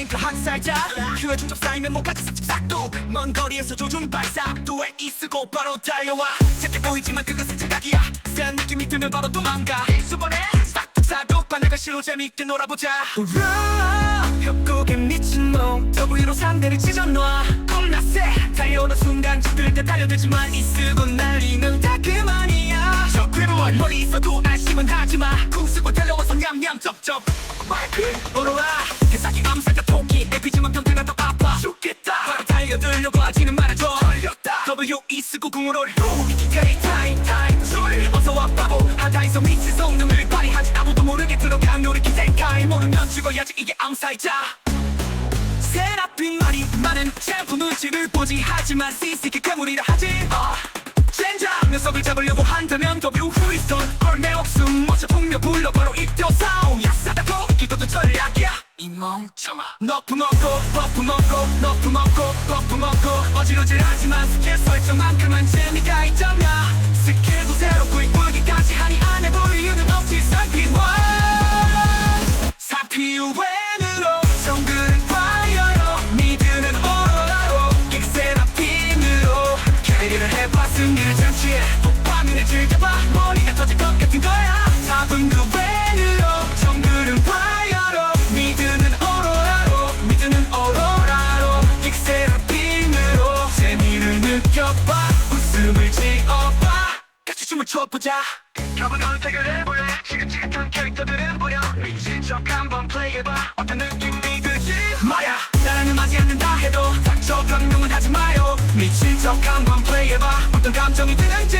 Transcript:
탱크 학살자. 큐에 중첩 쌓이면 목까지 싹둑. 먼 거리에서 조준 발사. 또에 이쓰고 바로 달려와. 새끼 보이지만 그것은 착각이야. 센 느낌이 들면 바로 도망가. 수번에 싹둑 싹둑 바나가 실로 재밌게 놀아보자. 우와 협곡에 미친 놈. W로 상대를 찢어놔. 겁나 세 달려오는 순간 죽을 때 달려들지만 이쓰고 날리면 다 그만이야. 저 괴로워 머리 있어도 냠냠 쩝쩝. 마이크 오로라 개사기 암살자 토끼. 에피지만 평타가 더 아파 죽겠다. 바로 달려들려고 하지는 말아줘. 걸렸다. W E 쓰고 궁으로 게이 타임 타임 술 어서와 바보. 하다에서 미친 성능을 발휘하지 아무도 모르게 들어가 노래 기대카이 모르면 죽어야지 이게 암살자. 세라핀 말이 많은 챔프 눈치를 보지. 하지만 CC기 괴물이라 하지 아, 젠장. 녀석을 잡으려고 한다면 W 후이스 멍청아. 너프 먹고 버프 먹고 너프 먹고 버프 먹고. 어지러질하지만 스킬 설정만큼은 재미가 있잖아. 스킬도 새롭고 이쁘기까지 하니 안 해볼 이유는 없지. 사피와. 사피우웬으로 정글은 파이어로 미드는 오로라로 긱세라핀으로. 캐리를 해봐 승리를 장치해. 도파민을 즐겨봐. 머리가 춰보자. 겹은 선택을 해볼래? 지긋지긋한 캐릭터들은 보여 미친 척 한번 플레이해봐. 어떤 느낌이 들지? 마야 나라는 맞지 않는다 해도 닥쳐 변명은 하지 마요. 미친 척 한번 플레이해봐. 어떤 감정이 드는지